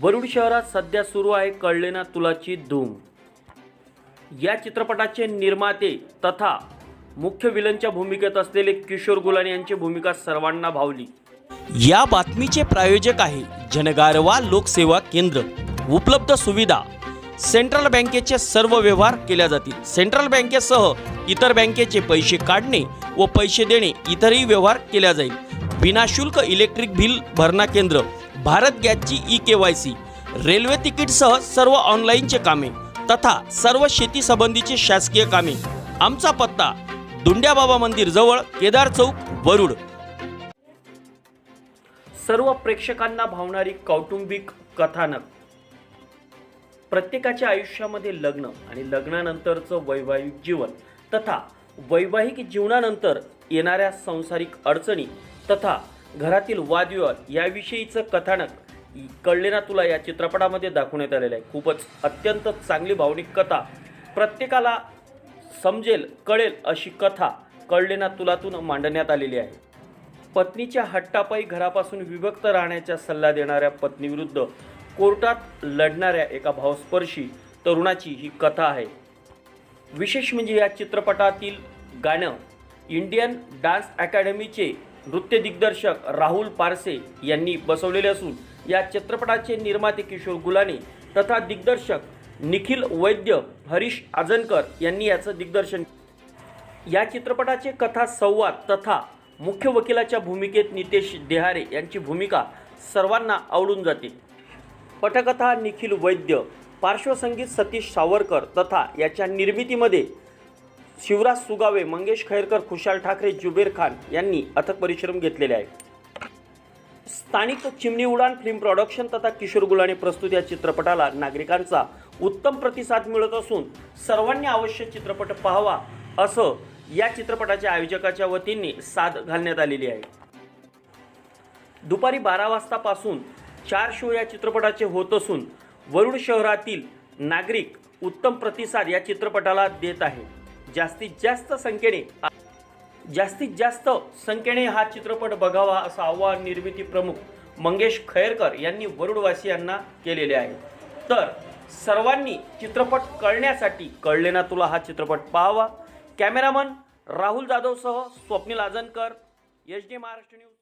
वरुड शहरात सध्या सुरू आहे कळले ना तुलाची धूम. या चित्रपटाचे निर्माते तथा मुख्य विलनच्या भूमिकेत असलेले किशोर गुलाने यांची भूमिका सर्वांना भावली. या बातमीचे प्रायोजक आहे जनगारवा लोकसेवा केंद्र. उपलब्ध सुविधा. सेंट्रल बँकेचे सर्व व्यवहार केल्या जातील. सेंट्रल बँकेसह इतर बँकेचे पैसे काढणे व पैसे देणे इतरही व्यवहार केल्या जाईल. विनाशुल्क इलेक्ट्रिक बिल भरणा केंद्र. भारत गॅसची E K Y C railway तिकीटसह सर्व ऑनलाईनचे कामे तथा सर्व शेती संबंधीचे शासकीय कामे. आमचा पत्ता दुंड्याबाबा मंदिर जवळ केदार चौक वरुड. सर्व प्रेक्षकांना भावणारी कौटुंबिक कथानक. प्रत्येकाच्या आयुष्यामध्ये लग्न आणि लग्नानंतरचं वैवाहिक जीवन तथा वैवाहिक जीवनानंतर येणाऱ्या सांसारिक अडचणी तथा घरातील वादविवाद याविषयीचं कथानक कळले ना तुला या चित्रपटामध्ये दाखवण्यात आलेलं आहे. खूपच अत्यंत चांगली भावनिक कथा. प्रत्येकाला समजेल कळेल अशी कथा कळले ना तुलातून मांडण्यात आलेली आहे. पत्नीच्या हट्टापायी घरापासून विभक्त राहण्याचा सल्ला देणाऱ्या पत्नीविरुद्ध कोर्टात लढणाऱ्या एका भावस्पर्शी तरुणाची ही कथा आहे. विशेष म्हणजे या चित्रपटातील गाणं इंडियन डान्स अकॅडमीचे नृत्य दिग्दर्शक राहुल पारसे यांनी बसवलेले असून या चित्रपटाचे निर्माते किशोर गुलाने तथा दिग्दर्शक निखिल वैद्य हरीश आजनकर यांनी याचं दिग्दर्शन या चित्रपटाचे कथा संवाद तथा मुख्य वकिलाच्या भूमिकेत नितेश देहारे यांची भूमिका सर्वांना आवडून जाते. पटकथा निखिल वैद्य पार्श्वसंगीत सतीश सावरकर तथा याच्या निर्मितीमध्ये शिवराज सुगावे मंगेश खैरकर खुशाल ठाकरे जुबेर खान यांनी अथक परिश्रम घेतलेले आहे स्थानिक चिमणी उडान फिल्म प्रॉडक्शन तथा किशोर गुलाने प्रस्तुत या चित्रपटाला नागरिकांचा उत्तम प्रतिसाद मिळत असून सर्वांनी अवश्य चित्रपट पाहावा असं या चित्रपटाच्या आयोजकाच्या वतीने साद घालण्यात आलेली आहे. दुपारी बारा वाजतापासून चार शो या चित्रपटाचे होत असून वरुड शहरातील नागरिक उत्तम प्रतिसाद या चित्रपटाला देत आहे जास्तीत जास्त संख्येने जास्तीत जास्त संख्येने हा चित्रपट बघावा असं आव्हान निर्मिती प्रमुख मंगेश खैरकर यांनी वरुडवासियांना केलेले आहे. तर सर्वांनी चित्रपट कळण्यासाठी कळले ना तुला हा चित्रपट पाहावा? Cameraman Rahul जाधवसह Swapnil Ajankar H D Maharashtra news.